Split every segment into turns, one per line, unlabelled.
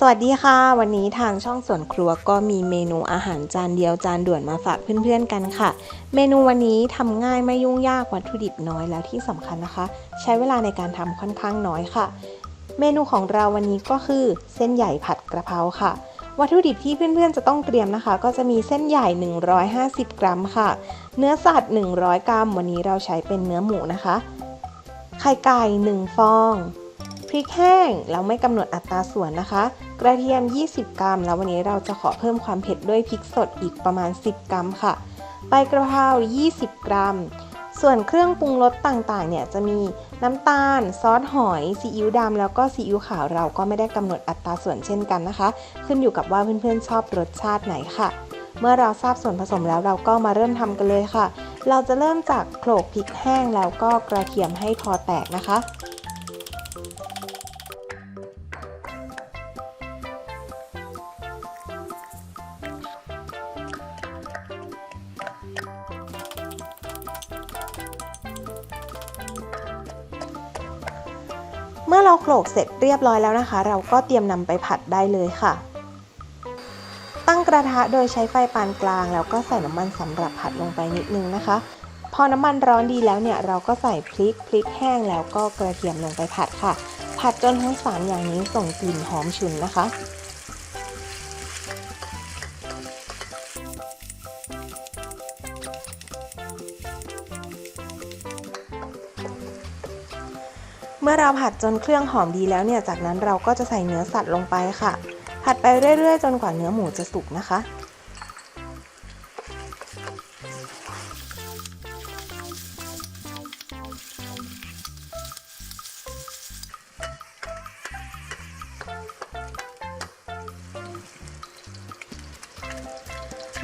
สวัสดีค่ะ วันนี้ทางช่องสวนครัวก็มีเมนูอาหารจานเดียวจานด่วนมาฝากเพื่อนๆกันค่ะ เมนูวันนี้ทำง่ายไม่ยุ่งยากวัตถุดิบน้อยแล้วที่สำคัญนะคะ ใช้เวลาในการทำค่อนข้างน้อยค่ะ เมนูของเราวันนี้ก็คือเส้นใหญ่ผัดกระเพราค่ะ วัตถุดิบที่เพื่อนๆจะต้องเตรียมนะคะ ก็จะมีเส้นใหญ่ 150 กรัมค่ะ เนื้อสัตว์ 100 กรัม วันนี้เราใช้เป็นเนื้อหมูนะคะ ไข่ไก่1ฟองพริกแห้งเราไม่กำหนดอัตราส่วนนะคะ กระเทียม 20 กรัม แล้ววันนี้เราจะขอเพิ่มความเผ็ดด้วยพริกสดอีกประมาณ 10 กรัมค่ะ ใบกระเพรา 20 กรัม ส่วนเครื่องปรุงรสต่างๆ เนี่ยจะมีน้ำตาล ซอสหอยซีอิ๊วดำแล้วก็ซีอิ๊วขาวเราก็ไม่ได้กำหนดอัตราส่วนเช่นกันนะคะ ขึ้นอยู่กับว่าเพื่อนๆชอบรสชาติไหนค่ะ เมื่อเราทราบส่วนผสมแล้วเราก็มาเริ่มทำกันเลยค่ะ เราจะเริ่มจากโขลกพริกแห้งแล้วก็กระเทียมให้พอแตกนะคะ เมื่อเราโขลกเสร็จเรียบร้อยแล้วนะคะ เราก็เตรียมนำไปผัดได้เลยค่ะ ตั้งกระทะโดยใช้ไฟปานกลาง แล้วก็ใส่น้ำมันสำหรับผัดลงไปนิดนึงนะคะ พอน้ำมันร้อนดีแล้วเนี่ยเราก็ใส่พริกพริกแห้งแล้วก็กระเทียมลงไปผัดค่ะ ผัดจนทั้งสามอย่างนี้ส่งกลิ่นหอมฉุนนะคะ เมื่อเราผัดจนเครื่องหอมดีแล้วเนี่ย จากนั้นเราก็จะใส่เนื้อสัตว์ลงไปค่ะ ผัดไปเรื่อยๆ จนกว่าเนื้อหมูจะสุกนะคะ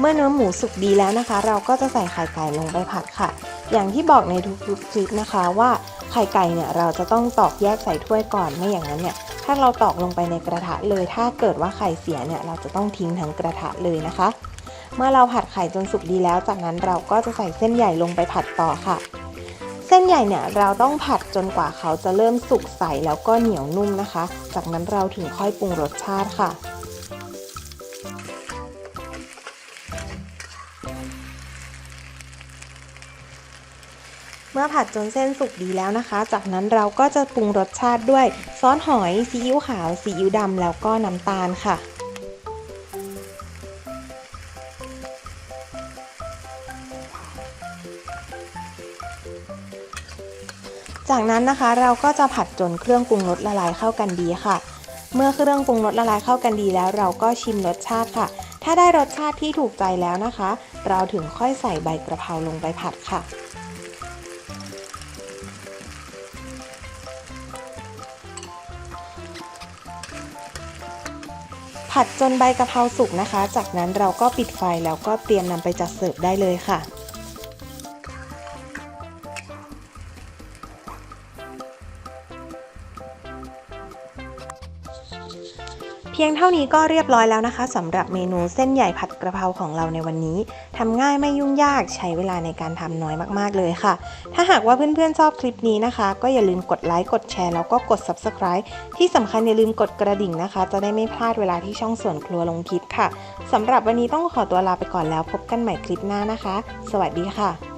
เมื่อเนื้อหมูสุกดีแล้วนะคะ เราก็จะใส่ไข่ไก่ลงไปผัดค่ะ อย่างที่บอกในทุกๆคลิปนะคะว่าไข่ไก่เนี่ยเราจะต้องตอกแยกใส่ถ้วยก่อนไม่อย่างนั้นเนี่ยถ้าเราตอกลงไปในกระทะเลย ถ้าเกิดว่าไข่เสียเนี่ยเราจะต้องทิ้งทั้งกระทะเลยนะคะ เมื่อเราผัดไข่จนสุกดีแล้ว จากนั้นเราก็จะใส่เส้นใหญ่ลงไปผัดต่อค่ะ เส้นใหญ่เนี่ยเราต้องผัดจนกว่าเขาจะเริ่มสุกใสแล้วก็เหนียวนุ่มนะคะ จากนั้นเราถึงค่อยปรุงรสชาติค่ะ เมื่อผัดจนเส้นสุกดีแล้วนะคะ จากนั้นเราก็จะปรุงรสชาติด้วยซอสหอยซีอิ๊วขาวซีอิ๊วดำแล้วก็น้ำตาลค่ะจากนั้นนะคะเราก็จะผัดจนเครื่องปรุงรสละลายเข้ากันดีค่ะ เมื่อเครื่องปรุงรสละลายเข้ากันดีแล้ว เราก็ชิมรสชาติค่ะ ถ้าได้รสชาติที่ถูกใจแล้วนะคะ เราถึงค่อยใส่ใบกระเพราลงไปผัดค่ะ ผัดจนใบกะเพราสุกนะคะ จากนั้นเราก็ปิดไฟแล้วก็เตรียมนำไปจัดเสิร์ฟได้เลยค่ะ เพียงเท่านี้ก็เรียบร้อยแล้วนะคะสำหรับเมนูเส้นใหญ่ผัดกระเพราของเราในวันนี้ทำง่ายไม่ยุ่งยากใช้เวลาในการทำน้อยมากๆเลยค่ะ ถ้าหากว่าเพื่อนๆชอบคลิปนี้นะคะ ก็อย่าลืมกดไลค์กดแชร์แล้วก็กด subscribe ที่สำคัญอย่าลืมกดกระดิ่งนะคะ จะได้ไม่พลาดเวลาที่ช่องส่วนครัวลงคลิปค่ะสำหรับวันนี้ต้องขอตัวลาไปก่อนแล้วพบกันใหม่คลิปหน้านะคะ สวัสดีค่ะ